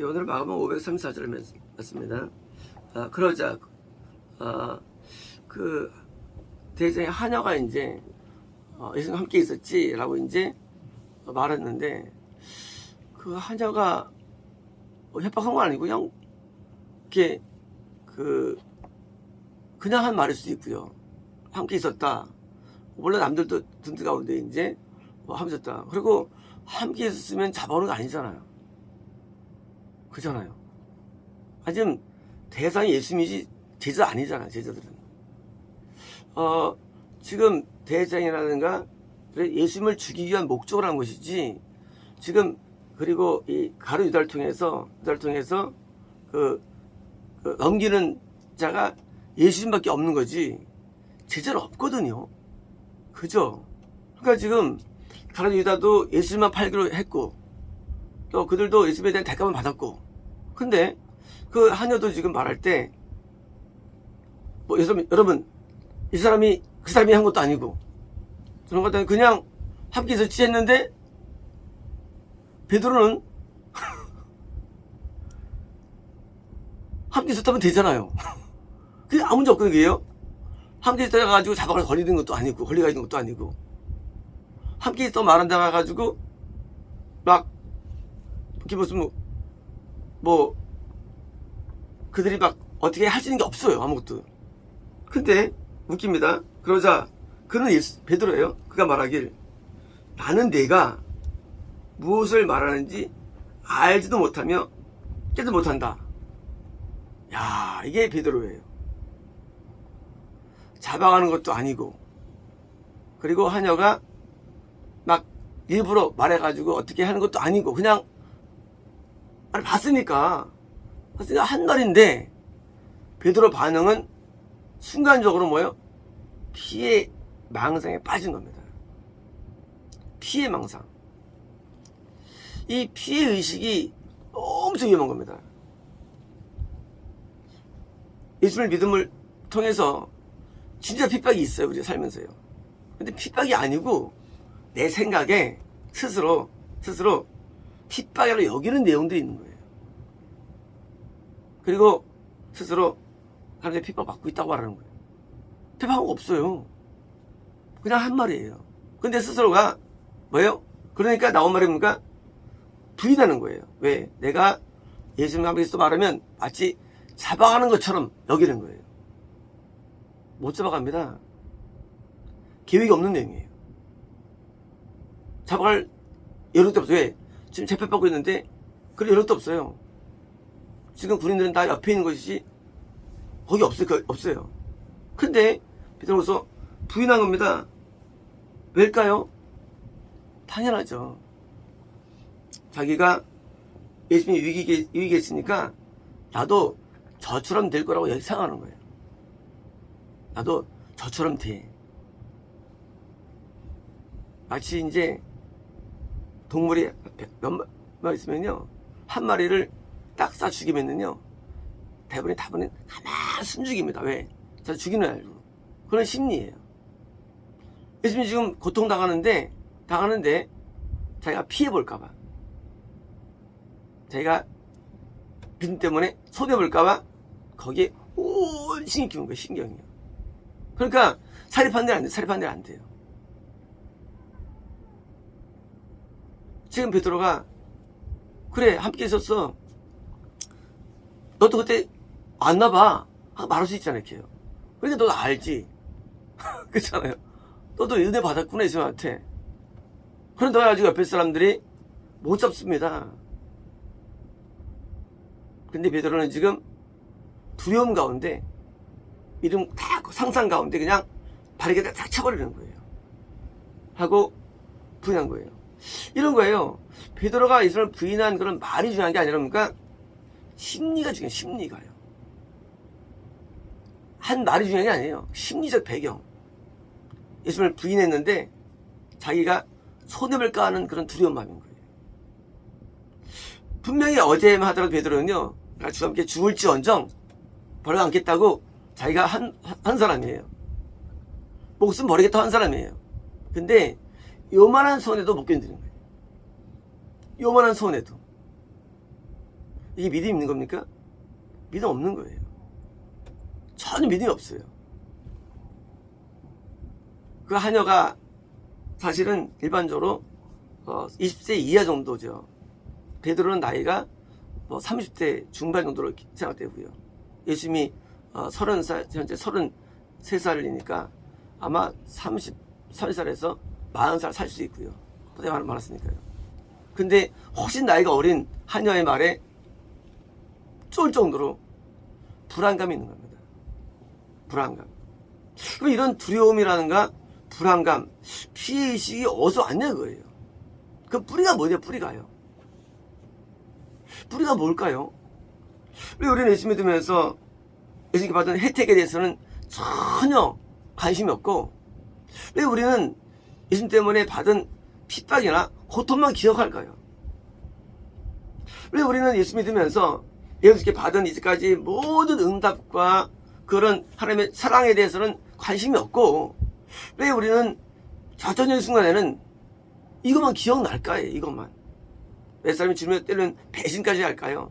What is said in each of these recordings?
예, 오늘 마감은 534절 맞습니다. 아, 그러자 아, 그 대장의 하녀가 이제 어, 예수님 함께 있었지라고 이제 말했는데 그 하녀가 뭐 협박한 건 아니고 그냥 이렇게 그 그냥 한 말일 수도 있고요. 함께 있었다. 원래 남들도 듣는 가운데 이제 뭐 함께 있었다. 그리고 함께 있었으면 거 아니잖아요. 그잖아요. 아 지금 대상이 예수님이지 제자 아니잖아요. 제자들은. 어 지금 대장이라든가 예수님을 죽이기 위한 목적으로 한 것이지 지금 그리고 이 가루 유다를 통해서 유다를 통해서 그, 그 넘기는 자가 예수님밖에 없는 거지 제자는 없거든요. 그죠? 그러니까 지금 가루 유다도 예수님만 팔기로 했고 또 그들도 예수님에 대한 대가만 받았고 근데 그 하녀도 지금 말할 때 뭐 여러분, 여러분 이 사람이 그 사람이 한 것도 아니고 그런 것도 그냥 함께 있었지 했는데 베드로는 함께 있었다면 되잖아요. 그게 아무 문제 없거든요. 그게요. 함께 있다가 가지고 자박을 걸리는 것도 아니고 걸리가 있는 것도 아니고 함께 있다 말한다 가지고 막 이렇게 무슨 뭐, 뭐 그들이 막 어떻게 할 수 있는 게 없어요 아무것도. 근데 웃깁니다. 그러자 그는 베드로예요. 그가 말하길 나는 내가 무엇을 말하는지 알지도 못하며 깨도 못한다. 야 이게 베드로예요. 잡아가는 것도 아니고 그리고 하녀가 막 일부러 말해가지고 어떻게 하는 것도 아니고 그냥 아니 봤으니까 봤으니까 한 말인데 베드로 반응은 순간적으로 뭐요? 피해 망상에 빠진 겁니다. 피해 망상. 이 피해 의식이 엄청 위험한 겁니다. 예수를 믿음을 통해서 진짜 핍박이 있어요, 우리 살면서요. 근데 핍박이 아니고 내 생각에 스스로 스스로 핍박이라고 여기는 내용들이 있는 거예요. 그리고 스스로 사람들이 핍박 받고 있다고 말하는 거예요. 핍박하고 없어요. 그냥 한 말이에요. 근데 스스로가 뭐예요? 그러니까 나온 말이 뭡니까? 부인하는 거예요. 왜? 내가 예수님 있어 말하면 마치 잡아가는 것처럼 여기는 거예요. 못 잡아갑니다. 계획이 없는 내용이에요. 잡아갈 여력도 없어요. 왜? 지금 재판받고 있는데 그럴 여력도 없어요. 지금 군인들은 다 옆에 있는 것이지 거기 없어요. 그- 없어요. 근데 베드로서 부인한 겁니다. 왜일까요? 당연하죠. 자기가 예수님이 위기에, 위기에 있으니까 나도 저처럼 될 거라고 예상하는 거예요. 나도 저처럼 돼. 마치 이제 동물이 몇 마리 있으면요. 한 마리를 딱쏴 죽이면은요. 대부분이 다분히 가만히 숨죽입니다. 왜? 자 죽이는 알고. 그런 심리예요. 예수님이 지금 고통당하는데, 당하는데, 자기가 피해볼까봐. 자기가 믿음 때문에 손해볼까봐 거기에 온 신경 키우는 거예요, 신경이요. 그러니까 사립한 데는 안 돼요, 사립한 데는 안 돼요. 지금 베드로가 그래 함께 있었어. 너도 그때 안나봐. 하고 말할 수 있잖아요 걔요 그러니까 너도 알지. 그렇잖아요 너도 은혜 받았구나 예수님한테. 그런데 가지고 옆에 사람들이 못 잡습니다. 근데 베드로는 지금 두려움 가운데 이름 다 상상 가운데 그냥 바르게 딱 쳐버리는 거예요. 하고 부인한 거예요 이런 거예요. 베드로가 예수를 부인한 그런 말이 중요한 게 아니라 뭡니까? 심리가 중요해요. 심리가요. 한 말이 중요한 게 아니에요. 심리적 배경. 예수를 부인했는데 자기가 손해볼까 하는 그런 두려운 마음인 거예요. 분명히 어제만 하더라도 베드로는요. 주와 함께 죽을지언정 벌어 않겠다고 자기가 한, 한 사람이에요. 목숨 버리겠다 한 사람이에요. 근데 요만한 손해도 못 견디는 거예요. 요만한 손해도. 이게 믿음이 있는 겁니까? 믿음 없는 거예요. 전혀 믿음이 없어요. 그 하녀가 사실은 일반적으로 어, 20세 이하 정도죠. 베드로는 나이가 뭐 30대 중반 정도로 생각되고요. 예수님이 어, 30살, 현재 33살이니까 아마 30, 30살에서 40살 살 수 있고요. 그때 많았으니까요. 근데 훨씬 나이가 어린 하녀의 말에 쫄 정도로 불안감이 있는 겁니다. 불안감. 그럼 이런 두려움이라는가 불안감, 피해의식이 어디서 왔냐 그거예요. 그 뿌리가 뭐냐 뿌리가요. 뿌리가 뭘까요? 왜 우리는 예수 믿으면서 예수님께 받은 혜택에 대해서는 전혀 관심이 없고 왜 우리는 예수님 때문에 받은 핍박이나 고통만 기억할까요? 왜 우리는 예수 믿으면서 예수님께 받은 이제까지 모든 응답과 그런 하나님의 사랑에 대해서는 관심이 없고 왜 우리는 좌절의 순간에는 이것만 기억날까요? 이것만. 몇 사람이 주님을 때는 배신까지 할까요?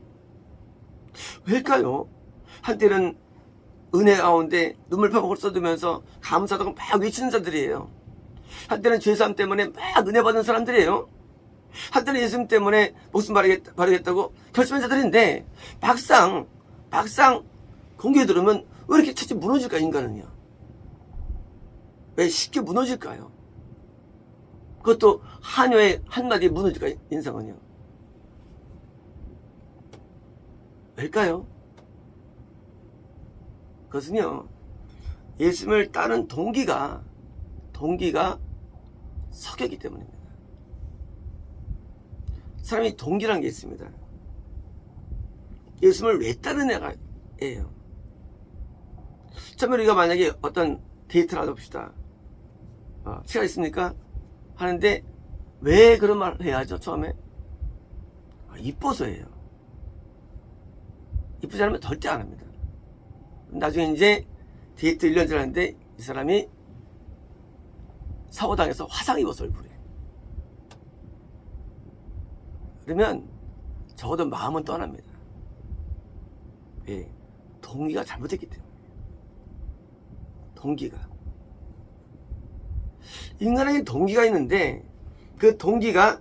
왜일까요? 한때는 은혜 가운데 눈물 펄펄 쏟으면서 감사하다고 막 외치는 자들이에요. 한때는 죄사함 때문에 막 은혜 받는 사람들이에요. 한때는 예수님 때문에 목숨 바르겠, 바르겠다고 결심한 자들인데 막상 막상 공개 들으면 왜 이렇게 차츰 무너질까 인간은요? 왜 쉽게 무너질까요? 그것도 한여의 한마디에 무너질까 인상은요? 왜일까요? 그것은요 예수님을 따는 동기가 동기가 석였기 때문입니다. 사람이 동기라는 게 있습니다. 예수님을 왜 따르냐가 예요. 처음에 우리가 만약에 어떤 데이트를 하다 봅시다. 어, 시간 있습니까? 하는데 왜 그런 말 해야죠 처음에? 아, 이뻐서예요. 이쁘지 않으면 절대 안 합니다. 나중에 이제 데이트 1년 지났는데 이 사람이 사고당해서 화상 입었어 얼굴에. 그러면 적어도 마음은 떠납니다. 예, 동기가 잘못됐기 때문에. 동기가. 인간에게 동기가 있는데 그 동기가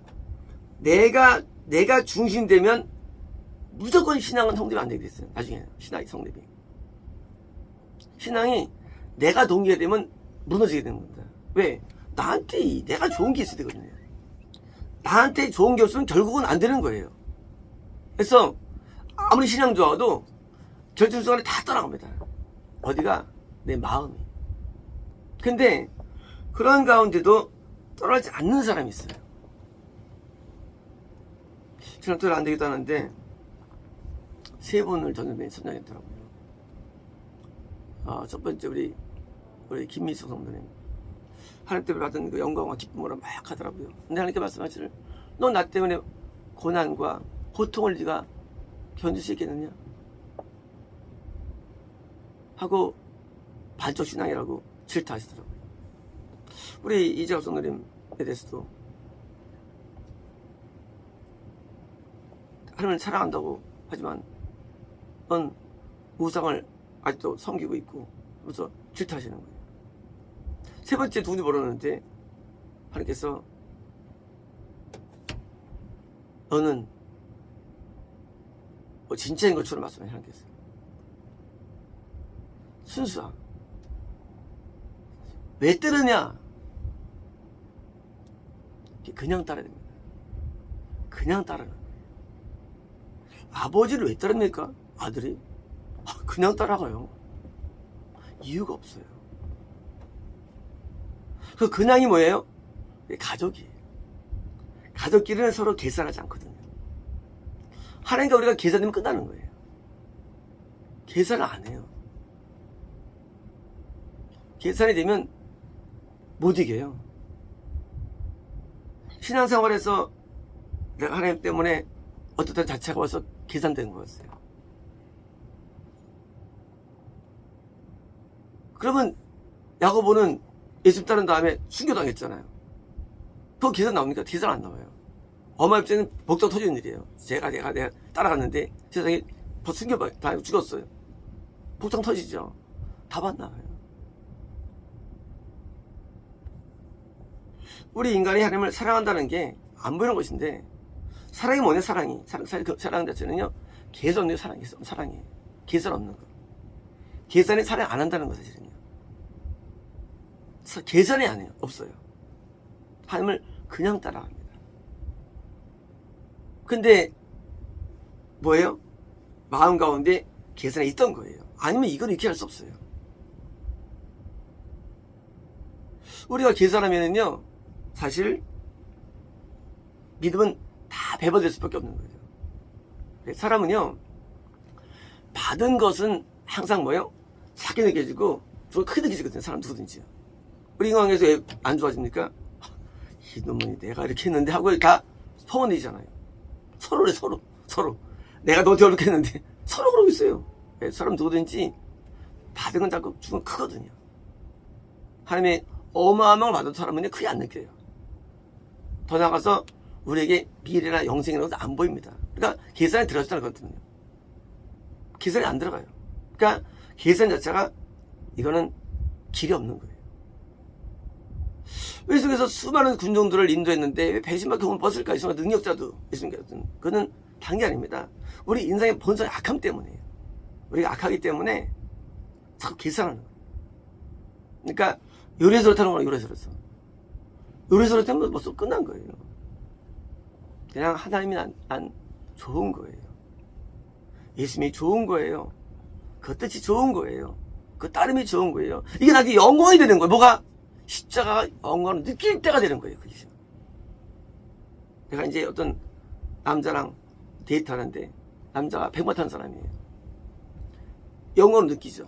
내가 내가 중심되면 무조건 신앙은 성립이 안 되게 됐어요. 나중에 신앙이 성립이. 신앙이 내가 동기가 되면 무너지게 되는 겁니다. 왜? 나한테 이- 내가 좋은 게 있어야 되거든요. 나한테 좋은 게 없으면 결국은 안 되는 거예요. 그래서 아무리 신앙 좋아도 결정순간에 다 떠나갑니다. 어디가? 내 마음이. 근데 그런 가운데도 떠나지 않는 사람이 있어요. 지난 토요일 안 되겠다 하는데 세 분을 저는 선정했더라고요. 아, 첫 번째 우리 우리 김미숙 성도님 하나님 때문에 받은 그 영광과 기쁨으로 막 하더라고요. 근데 하나님께 말씀하시를 너 나 때문에 고난과 고통을 네가 견딜 수 있겠느냐? 하고 반쪽 신앙이라고 질타하시더라고요. 우리 이재호 성도님에 대해서도 하나님을 사랑한다고 하지만 넌 우상을 아직도 섬기고 있고 그래서 질타하시는 거예요. 세 번째 두 분이 벌었는데 하나님께서 너는 뭐 진짜인 것처럼 말씀해 하나님께서. 순수함. 왜 따르냐? 그냥 따라야 됩니다. 그냥 거예요. 아버지를 왜 따릅니까? 아들이? 아, 그냥 따라가요. 이유가 없어요 그 근황이 뭐예요? 가족이에요. 가족끼리는 서로 계산하지 않거든요. 하나님과 우리가 계산되면 끝나는 거예요. 계산을 안 해요. 계산이 되면 못 이겨요. 신앙생활에서 내가 하나님 때문에 어떻든 자체가 와서 계산된 거였어요. 그러면 야고보는 예수님 따른 다음에 순교당했잖아요. 그거 계산 나옵니까? 계산 안 나와요. 엄마 입장에는 복도 터지는 일이에요. 제가 내가 내가 따라갔는데 세상에 다 죽었어요. 복장 터지죠. 다 봤나봐요. 우리 인간이 하나님을 사랑한다는 게 안 보이는 것인데 사랑이 뭐냐 사랑이 사랑, 사랑, 그 사랑 자체는요 계산 없는 사랑이 사랑이에요 계산 없는 거 계산이 사랑 안 한다는 거 사실은요 사- 계산이 안 해요 없어요 하나님을 그냥 따라갑니다 근데 뭐예요 마음 가운데 계산이 있던 거예요 아니면 이걸 이렇게 할 수 없어요 우리가 계산하면은요 사실 믿음은 다 배반될 수밖에 없는 거예요. 그래서 사람은요, 받은 것은 항상 뭐요? 작게 느껴지고, 좀 크게 느껴지거든요. 사람 누구든지요. 우리 왜안 좋아집니까? 이놈이 내가 이렇게 했는데 하고 다 소원이잖아요. 서로래, 서로. 서로. 내가 너한테 이렇게 했는데, 서로 그러고 있어요. 왜? 사람 누구든지 받은 건 자꾸 주면 크거든요. 하나님의 어마어마한 받은 사람은 크게 안 느껴요. 더 나아가서 우리에게 미래나 영생이라는 안 보입니다. 그러니까 계산에 들어가지 않거든요. 계산이 안 들어가요. 그러니까 계산 자체가 이거는 길이 없는 거예요. 왜 속에서 수많은 군종들을 인도했는데 왜 배신밖에 못 벗을까? 있으면 능력자도 있습니까? 그거는 다른 게 아닙니다. 우리 인생의 본성의 악함 때문이에요. 우리가 악하기 때문에 자꾸 계산하는 거예요. 그러니까 타는 거는. 요래서로 타면 벌써 끝난 거예요. 그냥 하나님이 난, 난 좋은 거예요. 예수님이 좋은 거예요. 그 뜻이 좋은 거예요. 그 따름이 좋은 거예요. 이게 나한테 영광이 되는 거예요. 뭐가? 십자가가 영광을 느낄 때가 되는 거예요. 그게. 내가 이제 어떤 남자랑 데이트하는데 남자가 백마 탄 사람이에요. 영광을 느끼죠.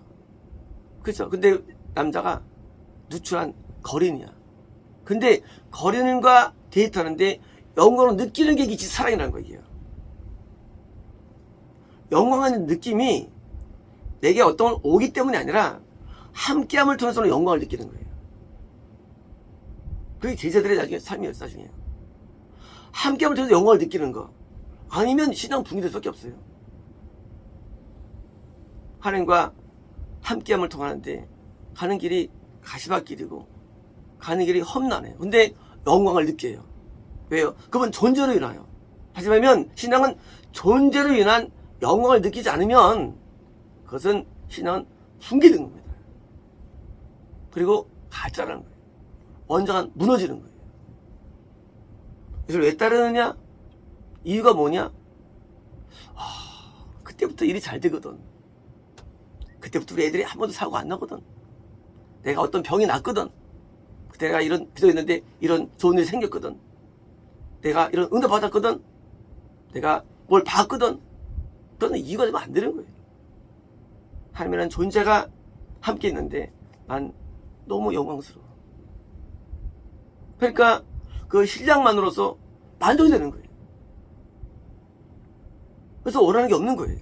그죠? 근데 남자가 누추한 거린이야. 근데 거린과 데이트하는데 영광을 느끼는 게 이게 사랑이라는 거예요. 영광하는 느낌이 내게 어떤 오기 때문이 아니라 함께함을 통해서는 영광을 느끼는 거예요. 그게 제자들의 나중에 삶이에요, 나중에. 함께함을 통해서 영광을 느끼는 거. 아니면 신앙 붕괴될 수밖에 없어요. 하나님과 함께함을 통하는데 가는 길이 가시밭길이고 가는 길이 험난해요. 근데 영광을 느껴요. 왜요? 그건 존재로 인하여. 하지만 신앙은 존재로 인한 영광을 느끼지 않으면 그것은 신앙은 붕괴된 겁니다. 그리고 가짜라는 거예요. 원자가 무너지는 거예요. 이걸 왜 따르느냐? 이유가 뭐냐? 아, 그때부터 일이 잘 되거든. 그때부터 우리 애들이 한 번도 사고 안 나거든. 내가 어떤 병이 났거든. 그때 내가 이런 기도했는데 이런 좋은 일이 생겼거든. 내가 이런 응답 받았거든. 내가 뭘 봤거든. 그거는 이유가 되면 안 되는 거예요. 하나님이라는 존재가 함께 있는데 난 너무 영광스러워. 그러니까 그 신랑만으로서 만족이 되는 거예요. 그래서 원하는 게 없는 거예요.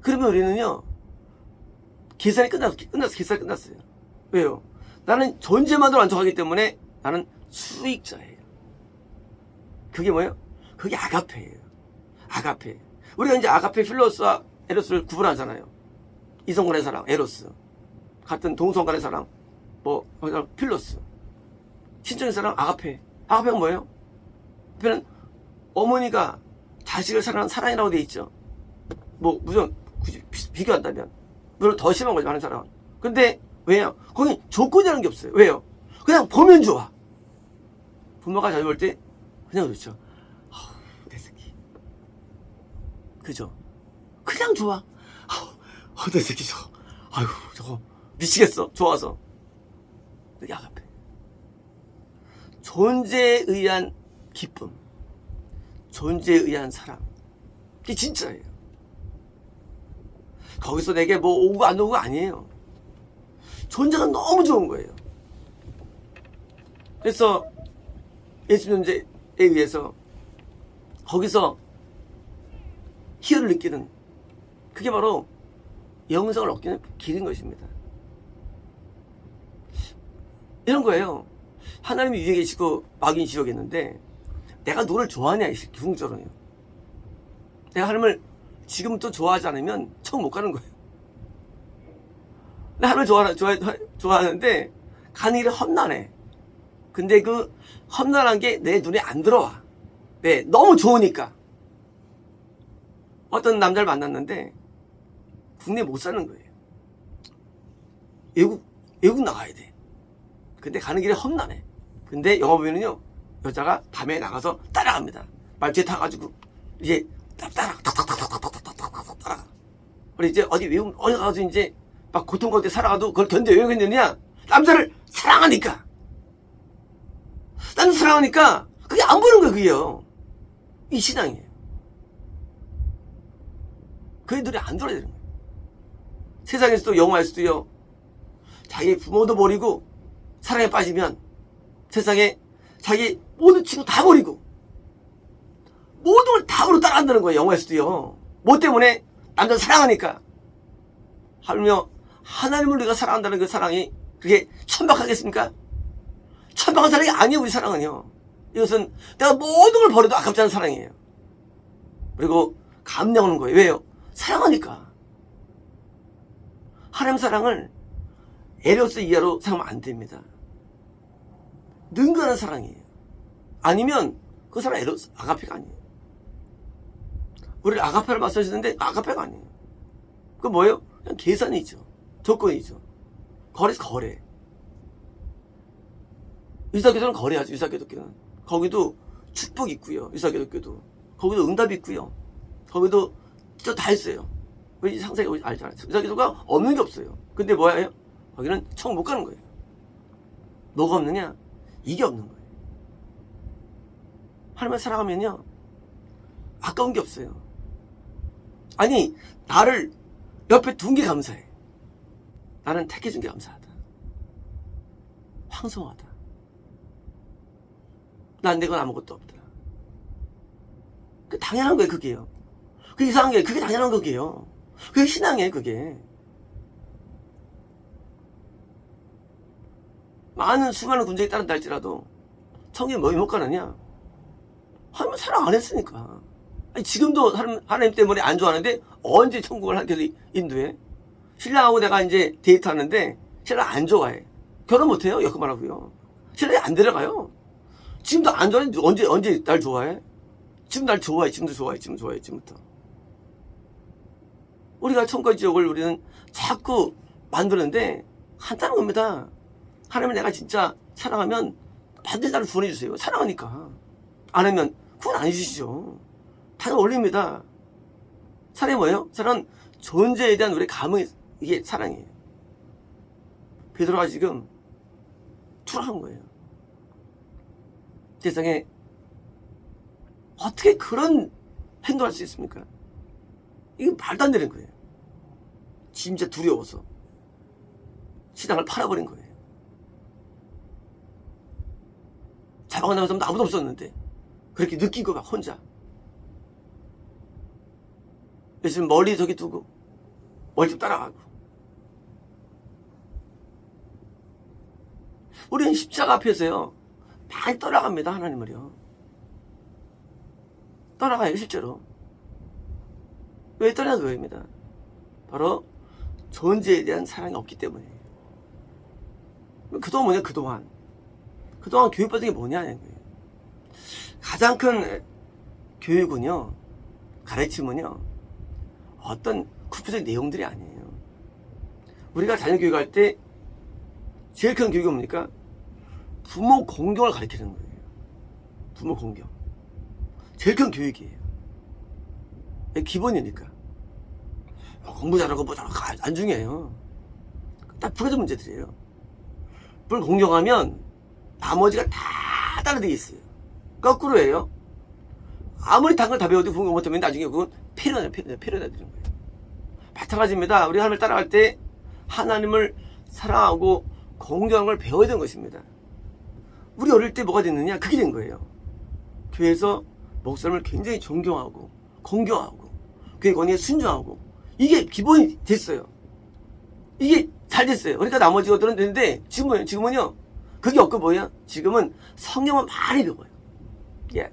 그러면 우리는요, 계산이 끝났어, 끝났어, 계산이 끝났어요. 왜요? 나는 존재만으로 만족하기 때문에 나는 수익자예요. 그게 뭐예요? 그게 아가페예요. 아가페. 우리가 이제 아가페 필로스와 에로스를 구분하잖아요. 이성 간의 사랑, 에로스. 같은 동성 간의 사랑, 뭐, 필로스. 신적인 사랑, 아가페. 아가페가 뭐예요? 아가페는 어머니가 자식을 사랑하는 사랑이라고 돼 있죠. 뭐, 무슨, 굳이 비- 비교한다면. 물론 더 심한 거죠, 하는 사람은. 근데, 왜요? 거기 조건이라는 게 없어요. 왜요? 그냥 보면 좋아. 부모가 자주 볼 때, 그냥 그렇죠. 아우, 내 새끼. 그죠? 그냥 좋아. 아우, 어, 내 새끼 저거. 아유, 저거. 미치겠어. 좋아서. 아가페. 존재에 의한 기쁨. 존재에 의한 사랑. 그게 진짜예요. 거기서 내게 뭐 오고 안 오고 아니에요. 존재가 너무 좋은 거예요. 그래서 예수 존재에 의해서 거기서 희열을 느끼는 그게 바로 영성을 얻기는 길인 것입니다. 이런 거예요. 하나님이 위에 계시고 마귀인 지옥했는데 내가 너를 좋아하냐 이 새끼 궁적으로요. 내가 하나님을 지금부터 좋아하지 않으면 처음 못 가는 거예요. 나 하나님을 좋아, 좋아, 좋아하는데 가는 길이 험난해. 근데 그 험난한 게 내 눈에 안 들어와. 네, 너무 좋으니까. 어떤 남자를 만났는데 국내 못 사는 거예요. 외국, 외국 나가야 돼. 근데 가는 길에 험난해. 근데 영화 보면은요, 여자가 밤에 나가서 따라갑니다. 말지에 타가지고, 이제, 따라, 탁탁탁탁탁탁탁탁탁 따라가. 그래, 이제 어디 외국, 어디 가서 이제, 막 고통 가운데 살아가도 그걸 견뎌. 왜 견디느냐? 남자를 사랑하니까. 남자 사랑하니까, 그게 안 보는 거예요, 그게요. 이 신앙이에요. 그의 눈에 안 들어야 되는 거예요. 세상에서도 영화에서도요, 자기 부모도 버리고, 사랑에 빠지면, 세상에 자기 모든 친구 다 버리고, 모든 걸다 버리고 따라간다는 거예요, 영화에서도요. 뭐 때문에? 남자 사랑하니까. 하며, 하나님을 우리가 사랑한다는 그 사랑이, 그게 천박하겠습니까? 천박한 사랑이 아니에요, 우리 사랑은요. 이것은 내가 모든 걸 버려도 아깝지 않은 사랑이에요. 그리고 감명하는 거예요. 왜요? 사랑하니까. 하나님 사랑을 에로스 이하로 생각하면 안 됩니다. 능가하는 사랑이에요. 아니면 그 사람 에로스 아가페가 아니에요. 우리를 아가페를 말씀하시는데 아가페가 아니에요. 그 뭐예요? 그냥 계산이죠. 조건이죠. 거래 거래. 유사기도는 거래하죠. 유사기도교는 거기도 축복 있고요. 유사기도교도 거기도 응답 있고요. 거기도 진짜 다 했어요. 우리 상세히 알잖아요. 유사기도가 없는 게 없어요. 근데 뭐예요? 거기는 청 못 가는 거예요. 뭐가 없느냐? 이게 없는 거예요. 하나님을 사랑하면요. 아까운 게 없어요. 아니, 나를 옆에 둔 게 감사해. 나는 택해준 게 감사하다. 황송하다. 난 내건 아무것도 없다. 그 당연한 거예요, 그게요. 그 이상한 게, 그게 당연한 거게요. 그게 신앙이에요, 그게. 많은 수많은 군적이 따른다 할지라도 성경에 뭐못 가느냐? 하나님 사랑 안 했으니까. 아니, 지금도 하나님, 하나님 때문에 안 좋아하는데 언제 천국을 하나님께서 인도해? 신랑하고 내가 이제 데이트하는데 신랑 안 좋아해. 결혼 못해요? 여그 말하고요. 신랑이 안 데려가요. 지금도 안 좋아해? 언제, 언제 날 좋아해? 지금 날 좋아해. 지금도 좋아해. 지금 좋아해. 지금부터. 우리가 천국 지옥을 우리는 자꾸 만드는데 간단한 겁니다. 하나님 내가 진짜 사랑하면 반드시 나를 구원해 주세요. 사랑하니까. 안 하면 구원 안 해주시죠. 당연 올립니다. 사랑이 뭐예요? 사랑은 존재에 대한 우리 감흥이 이게 사랑이에요. 베드로가 지금 투락한 거예요. 세상에 어떻게 그런 행동할 수 있습니까? 이게 말도 안 되는 거예요. 진짜 두려워서 신앙을 팔아버린 거예요. 자방을 나가서 아무도 없었는데 그렇게 느끼고 막 혼자. 예수님 멀리 저기 두고 멀리 좀 따라가고. 우리는 십자가 앞에서요 많이 떠나갑니다 하나님을요. 떠나가요 실제로. 왜 떠나는 거입니다. 바로 존재에 대한 사랑이 없기 때문이에요. 그동안 뭐냐 그동안 그동안 교육받은 게 뭐냐는 거예요 가장 큰 교육은요 가르침은요 어떤 구체적인 내용들이 아니에요. 우리가 자녀 교육할 때 제일 큰 교육이 뭡니까? 부모 공경을 가르치는 거예요. 부모 공경. 제일 큰 교육이에요. 이게 기본이니까. 어, 공부 잘하고 뭐 잘하고 안 중요해요. 딱두 가지 문제들이에요. 그걸 공경하면 나머지가 다 따라되어 있어요. 거꾸로 해요. 아무리 단걸 다 배워도 공경 못하면 나중에 그건 패러다 패러다 패러다 되는 거예요. 마찬가지입니다. 우리 하나님을 따라갈 때 하나님을 사랑하고 공경하는 걸 배워야 되는 것입니다. 우리 어릴 때 뭐가 됐느냐? 그게 된 거예요. 교회에서 목사님을 굉장히 존경하고 공경하고 교회 권위에 순종하고 이게 기본이 됐어요. 이게 잘 됐어요. 그러니까 나머지 것들은 되는데 지금은 지금은요 그게 없고 뭐예요? 지금은 성경을 많이 배워요. 예.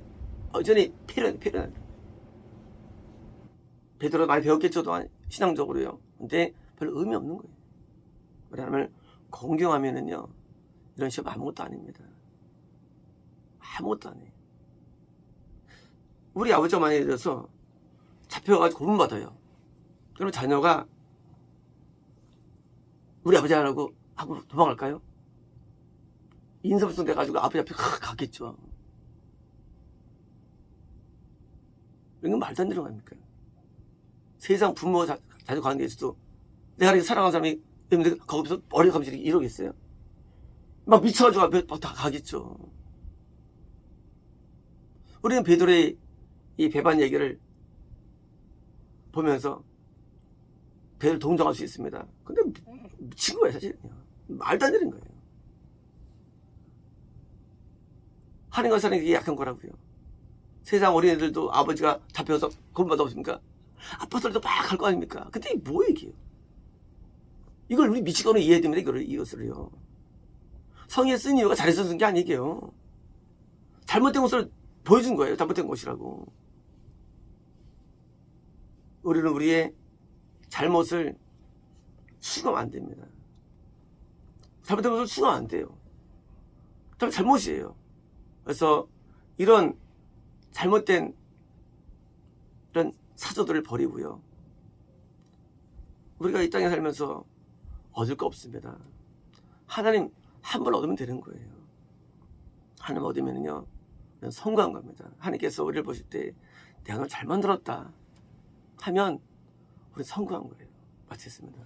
여전히 필요해, 필요해. 베드로 많이 배웠겠죠, 또한 신앙적으로요. 근데 별로 의미 없는 거예요. 왜냐하면 공경하면은요, 이런 시험 아무것도 아닙니다. 아무것도 아니에요. 우리 아버지가 많이 들어서 잡혀가지고 고문받아요. 그러면 자녀가 우리 아버지 하라고 하고 도망갈까요? 인사불성 돼가지고 아버지 앞에 가- 가겠죠. 이건 말도 안 되는 거 아닙니까? 세상 부모 자, 자녀 관계에서도 내가 이렇게 사랑하는 사람이 때문에 거기서 머리 감질이 이러겠어요? 막 미쳐가지고 앞에 막다 가겠죠. 우리는 베드로의 이 배반 얘기를 보면서 배를 동정할 수 있습니다. 근데 미친 거예요, 사실은요. 말도 안 되는 거예요. 하나님과 사는 게 약한 거라고요. 세상 어린애들도 아버지가 잡혀서 겁받아 없습니까? 아빠들도 막 할 거 아닙니까? 근데 이게 뭐 얘기예요? 이걸 우리 미치거나 이해해야 됩니다, 이거를, 이것을요. 성에 쓴 이유가 잘해서 쓴 게 아니게요. 잘못된 것을 보여준 거예요, 잘못된 것이라고. 우리는 우리의 잘못을 수감 안 됩니다. 잘못된 것을 수감 안 돼요. 다 잘못이에요. 그래서 이런 잘못된 이런 사조들을 버리고요. 우리가 이 땅에 살면서 얻을 거 없습니다. 하나님 한 번 얻으면 되는 거예요. 하나님 얻으면요 성공한 겁니다. 하나님께서 우리를 보실 때 내가 널 잘 만들었다 하면 우리 성공한 거예요. 마치겠습니다.